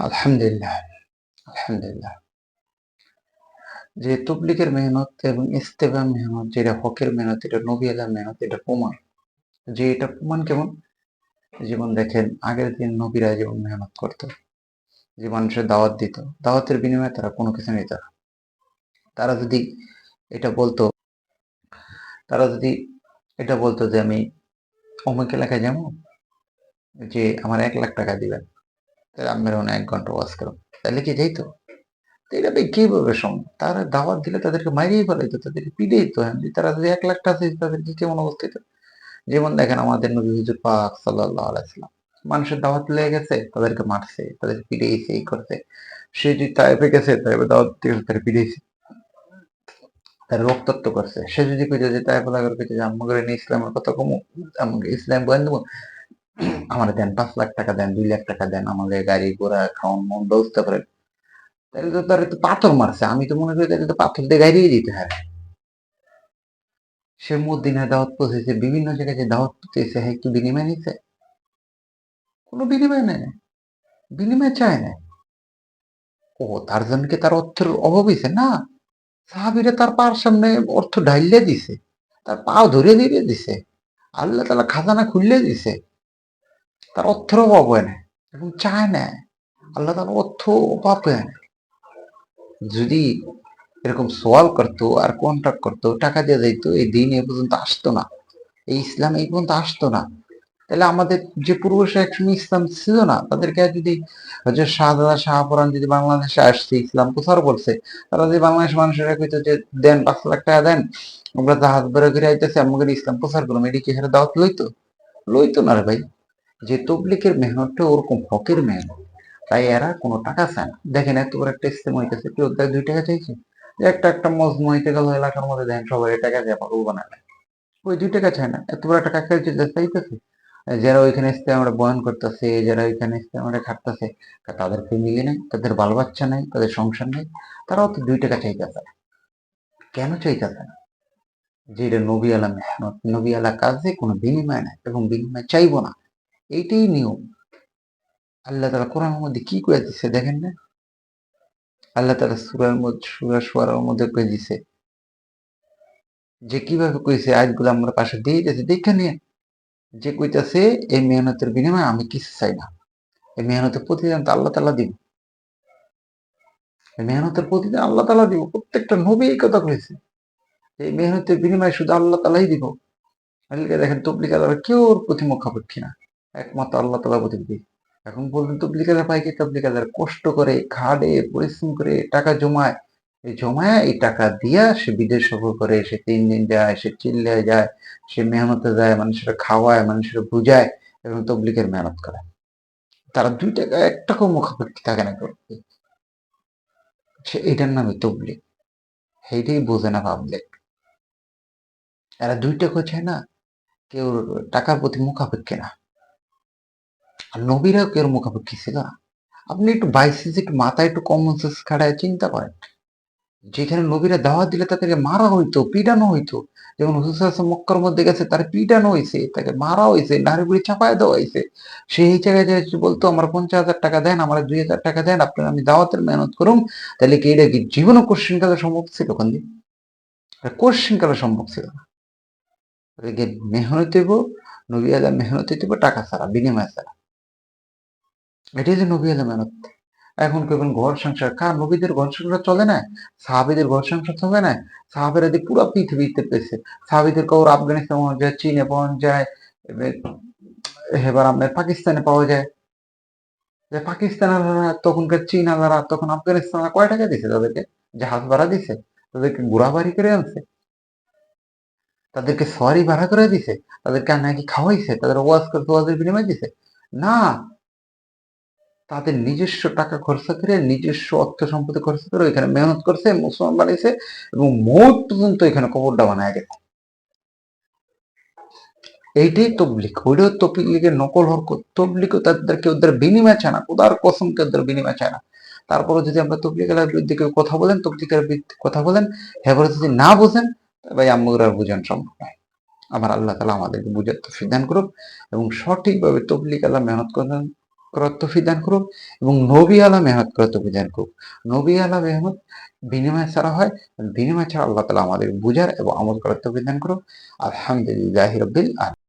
আলহামদুলিল্লাহ আলহামদুলিল্লাহ। যে তবলিগের মেহনত এবং ইস্তেফা মেহনত যেটা হকের মেহনত, এটা নবী মেহনত, এটা প্রমাণ। যে এটা প্রমাণ কেমন? যেমন দেখেন, আগের দিন নবীরা যেমন মেহনত করতো, যে মানুষের দাওয়াত দিত, দাওয়াতের বিনিময়ে তারা কোনো কিছু নিত না। তারা যদি এটা বলতো, তারা যদি এটা বলতো যে আমি অমুক এলাকায় যাব, যে আমার এক লাখ টাকা দিবেন তাহলে মনে এক ঘণ্টা ওয়াজ করো তাহলে কি যাইতো এটা ভাই কীভাবে সম্ভব তারা দাওয়াত দিলে তাদেরকে মারিয়ে ফেলাইতো, তাদেরকে পিড়েই তো। হ্যাঁ তারা যদি এক লাখ টাকা তাদেরকে কেমন অবস্থা হতো? যেমন দেখেন আমাদের নবী হুজুর পাক সাল্লাল্লাহু আলাইহি সাল্লাম, মানুষের দাওয়াত লেগে গেছে, তাদেরকে মারছে, তাদেরকে পিড়েইছে এই করছে। সে যদি তাইফে গেছে, তাইফে দাওয়াত দিয়ে তারা পিড়েইছে তারা রক্তাক্ত করছে। সে যদি কইতে যে তাইফে লাগার কইতে যে আমাকে ইসলামের কথা কমু আমাকে ইসলাম বয়ান আমার দেন পাঁচ লাখ টাকা দেন, দুই লাখ টাকা দেন আমাদের গাড়ি, ঘোড়া, খাওয়ান, মন ব্যবস্থা করেন। তাহলে তো তার তো পাথর মারছে, আমি তো মনে করি তাহলে তো পাথর দিয়ে গাড়িয়ে দিতে হয়। সে মদিনায় দাওয়াত পৌঁছেছে, বিভিন্ন জায়গায় যে দাওয়াত পৌঁছেছে হ্যাঁ কি বিনিময় নিছে। কোনো বিনিময় নেই, বিনিময় চায় না। ও, তার জন্য তার অর্থের অভাব হয়েছে না। সাহাবিরা তার পার সামনে অর্থ ঢাইলে দিছে, তার পাও ধরে দিয়ে দিছে। আল্লাহ তালা খাজানা খুললে দিছে। তার অর্থের অভাব হয় না এবং চায় না আল্লাহ তার অর্থ অভাব হয় না যদি এরকম সোয়াল করতো আর কন্ট্রাক্ট করতো, টাকা দিয়ে যাইতো এই দিন এ পর্যন্ত আসতো না, এই ইসলাম এই পর্যন্ত আসতো না, তাহলে আমাদের যে পূর্বশে একসময় ইসলাম ছিল না, তাদেরকে যদি হচ্ছে শাহজাদা শাহপুরান যদি বাংলাদেশে আসছে, ইসলাম প্রচার বলছে? তারা যদি বাংলাদেশ মানুষের কইতো যে, দেন পাঁচ লাখ টাকা দেন, আমরা জাহাজ বেড়ে ঘিরে আইতেছি আমাদের ইসলাম প্রচার করলাম এটি কি দাওয়াত লইতো? লইতো না রে ভাই। যে তবলিকের মেহনতটা ওরকম হকের মেহনত, তাই এরা কোনো টাকা চায় না। দেখেন, এত বড় একটা ইস্তেমা হইতেছে কেউ দেখ দুই টাকা চাইছে? একটা একটা মজমু হইতে গেল, এলাকার মধ্যে দেখেন সবাই টাকা দিয়ে পাগল বানাবে ওই দুই টাকা চায় না। এত বড় কাকা চাইতেছে যারা ওইখানে ইস্তেমাটা বয়ান করতেছে যারা ওইখানে ইস্তেমাটা খাটতেছে তাদের ফ্যামিলি নেই, তাদের বাল বাচ্চা নেই, তাদের সংসার নেই, তারাও তো দুই টাকা চাইতেছে না। কেন চাইতেছে না? যে এটা নবী আলা মেহনত, নবী আলা কাজে কোনো বিনিময় নাই এবং বিনিময় চাইব না। এইটাই নিয়ম। আল্লাহ তালা কোরআনের মধ্যে কি করে দিচ্ছে দেখেন না? আল্লাহ তালা সুরার মধ্যে, সুরা সুয়ারের মধ্যে করে দিছে। যে কীভাবে কইছে আজগুলো আমরা পাশে দিয়ে দিয়েছে, দেখে নিয়ে। যে কইতাছে, এই মেহনতের বিনিময়ে আমি কিছু চাই না। এই মেহনতের প্রতিদান তো আল্লাহ তালা দিব। মেহনতের প্রতিদান আল্লাহ তালা দিব, প্রত্যেকটা নবী এই কথা কইছে। এই মেহনতের বিনিময়ে শুধু আল্লাহ তালাই দিব। দেখেন তবলিকাদার কেউ ওর প্রতি মুখাপেক্ষী না। একমাত্র আল্লাহ তালা প্রতি এখন বলবেন তবলিকাদার পাই কি তবলিকাদার কষ্ট করে খাড়ে পরিশ্রম করে টাকা জমায়। এই জমায় এই টাকা দিয়া সে বিদেশ সফর করে, সে তিন দিন যায়, সে চিল্লে যায়, সে মেহনতে যায়, মানুষের খাওয়ায়, মানুষের বুঝায় এবং তবলিকের মেহনত করে। তারা দুই টাকা, এক টাকাও মুখাপেক্ষি থাকে না করতে সে এটার নামে তবলিক সেইটাই বোঝে না পাবলিক এরা দুই টাকা চায় না, কেউ টাকার প্রতি মুখাপেক্ষী না। আর নবীরাও কেউ মুখাপেক্ষী ছিল আপনি একটু বাইসিস একটু মাথায় একটু কমন সেন্স খাড়ায় চিন্তা করেন। যেখানে নবীরা দাওয়াত দিলে তাদেরকে মারা হইতো, পিটানো হইতো। যেমন হুসুস মক্কার মধ্যে গেছে, তার পিটানো হয়েছে তাকে মারা হয়েছে নারী বুড়ি চাপায় দেওয়া হয়েছে সেই জায়গায় যে বলতো, আমার পঞ্চাশ হাজার টাকা দেন, আমার দুই হাজার টাকা দেন, আপনার আমি দাওয়াতের মেহনত করুম তাহলে কি এটা কি জীবনও কোশ্চিন কালে সম্ভব ছিল ওখান দিয়ে কোশ্চিন কালে সম্ভব ছিল না। মেহনত দেব, নবী আলা মেহনত দেব, টাকা ছাড়া, বিনিময় ছাড়া। এটাই যে নবী আলা মেহনত এখন কেবল ঘর সংসার, কার নবীদের ঘর সংসার চলে না? সাহাবিদের ঘর সংসার চলে না? সাহাবেরা দিয়ে পুরো পৃথিবীতে পেয়েছে। সাহাবিদের কবর আফগানিস্তান পাওয়া যায়, চীনে পাওয়া যায়, এবার আপনার পাকিস্তানে পাওয়া যায়। যে পাকিস্তান তখনকার চীন আলারা তখন আফগানিস্তান কয় টাকা দিছে তাদেরকে? জাহাজ ভাড়া দিছে। তাদেরকে ঘোড়া বাড়ি করে আনছে। তাদেরকে সরি ভাড়া করে দিছে। তাদেরকে নাকি খাওয়াইছে? তাদের ওয়াজ করতে ওয়াজের বিনিময় দিছে। না তাদের নিজস্ব টাকা খরচা করে, নিজস্ব অর্থ সম্পত্তি খরচ করে এখানে মেহনত করছে, মুসলমান বানিয়েছে এবং মৌত পর্যন্ত এখানে কবরটা বানায় গেছে। এইটাই তবলিক ওইটাও তবলিগের নকল হর তবলিকও তাদেরকে ওদের বিনিময় চায় না। কোদার কসমকে ওদের বিনিময় চায় না। তারপরে যদি আমরা তবলিকের বিরুদ্ধে কেউ কথা বলেন তবলিকের বিরুদ্ধে কথা বলেন এবারে যদি না বোঝেন ভাই আম্মুর আর বোঝান সম্ভব নয়। আমার আল্লাহ তালা আমাদেরকে বুঝার তো সিদ্ধান্ত করুক এবং সঠিকভাবে তবলিক আল্লাহ মেহনত করেন। করার করুক এবং নবী আলা মেহনত করার করুক। নবী আলা মেহনত বিনিময় ছাড়া হয়, বিনিময় ছাড়া আল্লাহ তালা আমাদের বুঝার এবং আমল করার করুক। আলহামদুলিল্লাহ রবিল আলম